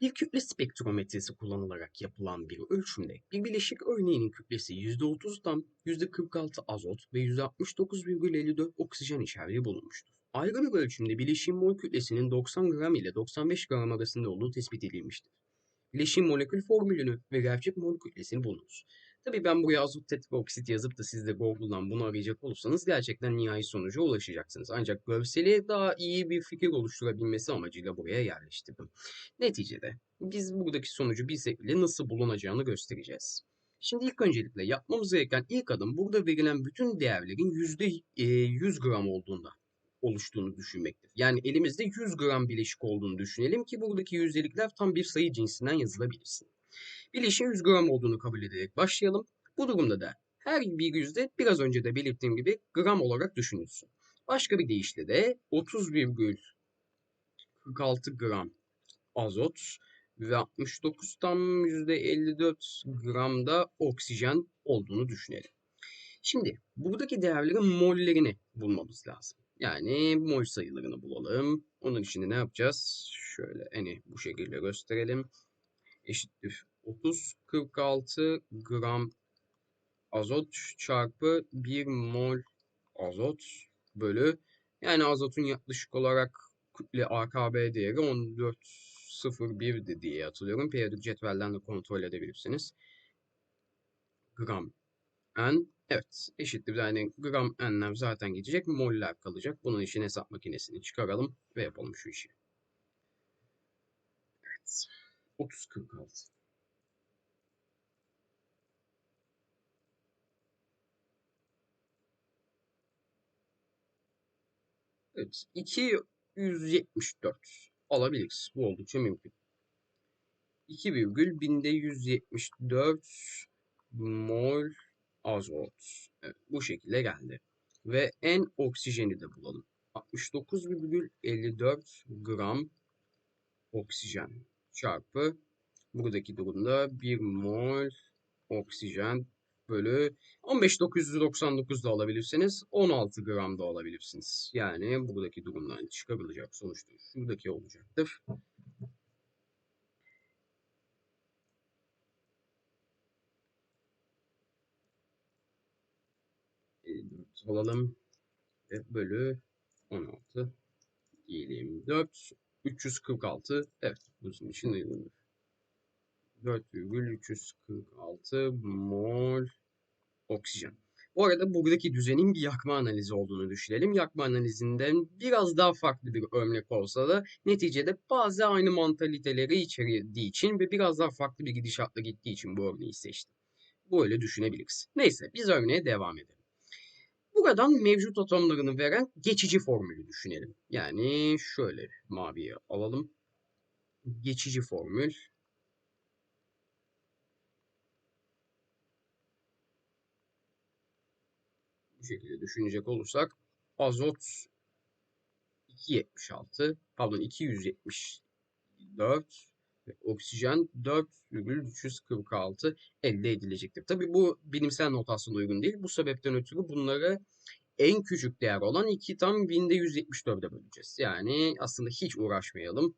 Bir kütle spektrometresi kullanılarak yapılan bir ölçümde bir bileşik örneğinin kütlesi %30'dan %46 azot ve %69,54 oksijen içerdiği bulunmuştur. Ayrı bir ölçümde bileşiğin mol kütlesinin 90 gram ile 95 gram arasında olduğu tespit edilmiştir. Bileşiğin molekül formülünü ve gerçek mol kütlesini bulunuz. Tabii ben buraya azot tetraoksit yazıp da siz de Google'dan bunu arayacak olursanız gerçekten nihai sonuca ulaşacaksınız. Ancak görseli daha iyi bir fikir oluşturabilmesi amacıyla buraya yerleştirdim. Neticede biz buradaki sonucu bilsek bile nasıl bulunacağını göstereceğiz. Şimdi ilk öncelikle yapmamız gereken ilk adım burada verilen bütün değerlerin %100 gram olduğunda oluştuğunu düşünmektir. Yani elimizde 100 gram bileşik olduğunu düşünelim ki buradaki yüzdelikler tam bir sayı cinsinden yazılabilirsin. Bileşiğin 100 gram olduğunu kabul ederek başlayalım. Bu durumda da her bir yüzde biraz önce de belirttiğim gibi gram olarak düşünülsün. Başka bir deyişle de 30,46 gram azot ve 69 tam %54 gramda oksijen olduğunu düşünelim. Şimdi buradaki değerlerin mollerini bulmamız lazım. Yani mol sayılarını bulalım. Onun için de ne yapacağız? Şöyle eni bu şekilde gösterelim. Eşittir 30 46 gram azot çarpı 1 mol azot bölü yani azotun yaklaşık olarak kütle AKB değeri 14.01'di diye hatırlıyorum. Periyodik cetvelden de kontrol edebilirsiniz. Gram N evet eşittir. Yani gram N'ler zaten gidecek. Moller kalacak. Bunun için hesap makinesini çıkaralım ve yapalım şu işi. Evet. 30 Evet, 274 alabiliriz. Bu oldukça mümkün. 2 virgül binde 174 mol azot. Evet, bu şekilde geldi. Ve en oksijeni de bulalım. 69,54 gram oksijen çarpı buradaki durumda 1 mol oksijen bölü 15999 da alabilirsiniz. 16 gram da alabilirsiniz. Yani buradaki durumdan çıkarılacak sonuçta şuradaki olacaktır. alalım. Ve bölü 16 diyelim. 4 346 evet bizim için uygundur. 4,346 mol oksijen. Bu arada buradaki düzenin bir yakma analizi olduğunu düşünelim. Yakma analizinden biraz daha farklı bir örnek olsa da neticede bazı aynı mantaliteleri içerdiği için ve biraz daha farklı bir gidişatla gittiği için bu örneği seçtim. Böyle düşünebiliriz. Neyse biz örneğe devam edelim. Buradan mevcut atomlarını veren geçici formülü düşünelim. Yani şöyle maviye alalım. Geçici formül bu şekilde düşünecek olursak azot 276 pardon 274 ve oksijen 4,346 elde edilecektir. Tabi bu bilimsel notasyona uygun değil. Bu sebepten ötürü bunları en küçük değer olan 2 tam binde 174'e böleceğiz. Yani aslında hiç uğraşmayalım.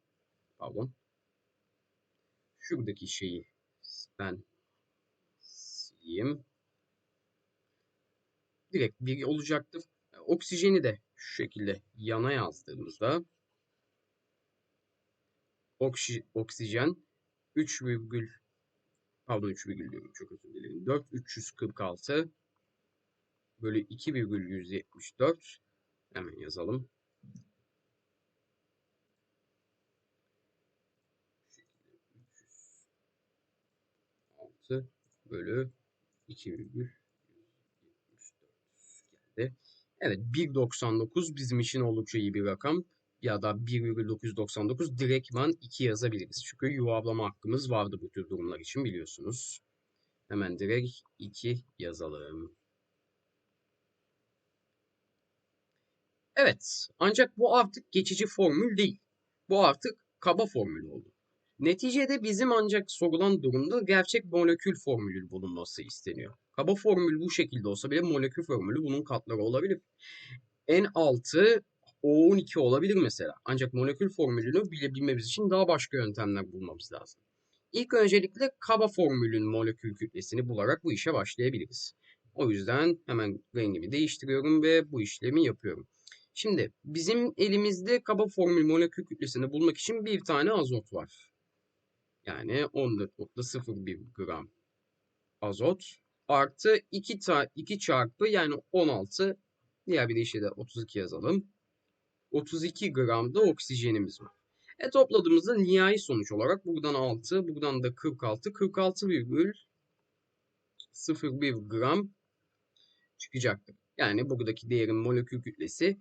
Pardon. Şuradaki şeyi ben sileyim direkt bir olacaktır. Oksijeni de şu şekilde yana yazdığımızda oksi, oksijen 3 virgül pardon 3 virgül diyorum çok özür dilerim. 4346 bölü 2 virgül 174 hemen yazalım. bölü 2 virgül geldi. Evet 1.99 bizim için oldukça iyi bir rakam. Ya da 1.999 direktman 2 yazabiliriz. Çünkü yuvarlama hakkımız vardı bu tür durumlar için biliyorsunuz. Hemen direkt 2 yazalım. Evet ancak bu artık geçici formül değil. Bu artık kaba formül oldu. Neticede bizim ancak sorulan durumda gerçek molekül formülü bulunması isteniyor. Kaba formül bu şekilde olsa bile molekül formülü bunun katları olabilir. En altı O12 olabilir mesela. Ancak molekül formülünü bilebilmemiz için daha başka yöntemler bulmamız lazım. İlk öncelikle kaba formülün molekül kütlesini bularak bu işe başlayabiliriz. O yüzden hemen rengimi değiştiriyorum ve bu işlemi yapıyorum. Şimdi bizim elimizde kaba formül molekül kütlesini bulmak için bir tane azot var. Yani 14.01 gram azot artı 2, ta 2 çarpı yani 16 diğer bir deyişle de 32 yazalım. 32 gram da oksijenimiz var. E topladığımızda nihai sonuç olarak buradan 6, buradan da 46, 46,01 gram çıkacaktır. Yani buradaki değerin molekül kütlesi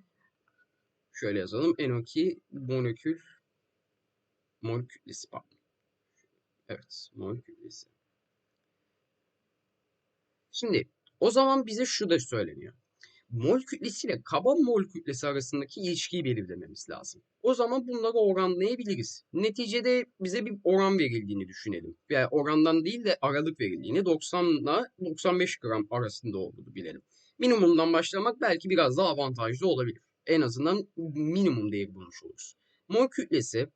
şöyle yazalım. NO2 molekül mol kütlesi pardon. Evet, mol kütlesi. Şimdi o zaman bize şu da söyleniyor. Mol kütlesi ile kaba mol kütlesi arasındaki ilişkiyi belirlememiz lazım. O zaman bunları oranlayabiliriz. Neticede bize bir oran verildiğini düşünelim. Yani orandan değil de aralık verildiğini 90 ile 95 gram arasında olduğunu bilelim. Minimumdan başlamak belki biraz daha avantajlı olabilir. En azından minimum değeri bulmuş oluruz. Mol kütlesi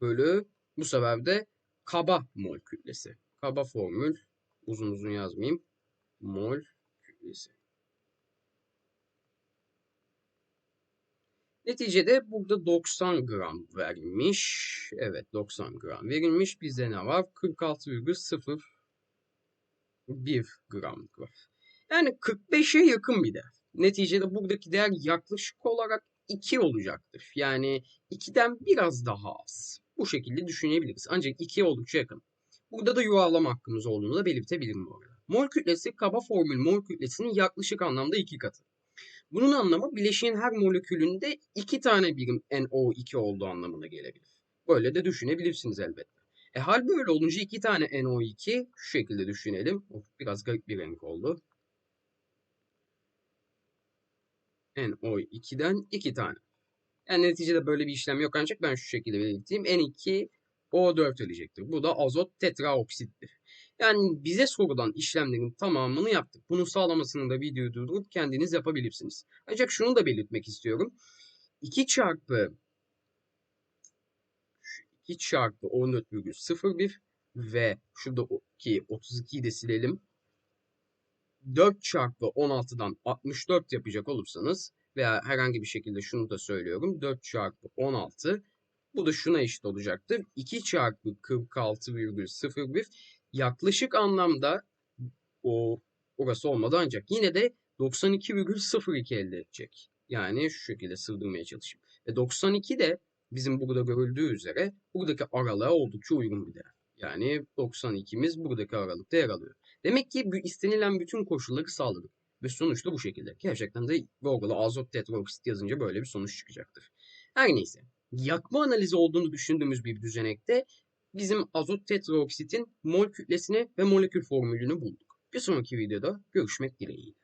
bölü bu sefer de kaba mol kütlesi. Kaba formül uzun uzun yazmayayım. Mol kütlesi. Neticede burada 90 gram verilmiş. Evet 90 gram verilmiş. Bizde ne var? 46,01 gram var. Yani 45'e yakın bir değer. Neticede buradaki değer yaklaşık olarak 2 olacaktır. Yani 2'den biraz daha az. Bu şekilde düşünebiliriz. Ancak 2'ye oldukça yakın. Burada da yuvarlama hakkımız olduğunu da belirtebilirim bu arada. Mol kütlesi kaba formül mol kütlesinin yaklaşık anlamda iki katı. Bunun anlamı bileşiğin her molekülünde iki tane birim NO2 olduğu anlamına gelebilir. Böyle de düşünebilirsiniz elbette. E hal böyle olunca iki tane NO2 şu şekilde düşünelim. Of, biraz garip bir renk oldu. NO2'den iki tane. Yani neticede böyle bir işlem yok ancak ben şu şekilde belirteyim. N2 O4 ölecektir. Bu da azot tetraoksittir. Yani bize sorulan işlemlerin tamamını yaptık. Bunu sağlamasını da videoyu durdurup kendiniz yapabilirsiniz. Ancak şunu da belirtmek istiyorum. 2 çarpı 2 çarpı 14,01 ve şurada ki 32'yi de silelim. 4 çarpı 16'dan 64 yapacak olursanız veya herhangi bir şekilde şunu da söylüyorum. 4 çarpı 16 bu da şuna eşit olacaktır. 2 çarpı 46,01 yaklaşık anlamda o orası olmadı ancak yine de 92,02 elde edecek. Yani şu şekilde sığdırmaya çalışayım. Ve 92 de bizim burada görüldüğü üzere buradaki aralığa oldukça uygun bir değer. Yani 92'miz buradaki aralıkta yer alıyor. Demek ki istenilen bütün koşulları sağladık. Ve sonuçta bu şekilde. Gerçekten de Google'a azot tetraoksit yazınca böyle bir sonuç çıkacaktır. Her neyse. Yakma analizi olduğunu düşündüğümüz bir düzenekte bizim azot tetraoksitin mol kütlesini ve molekül formülünü bulduk. Bir sonraki videoda görüşmek dileğiyle.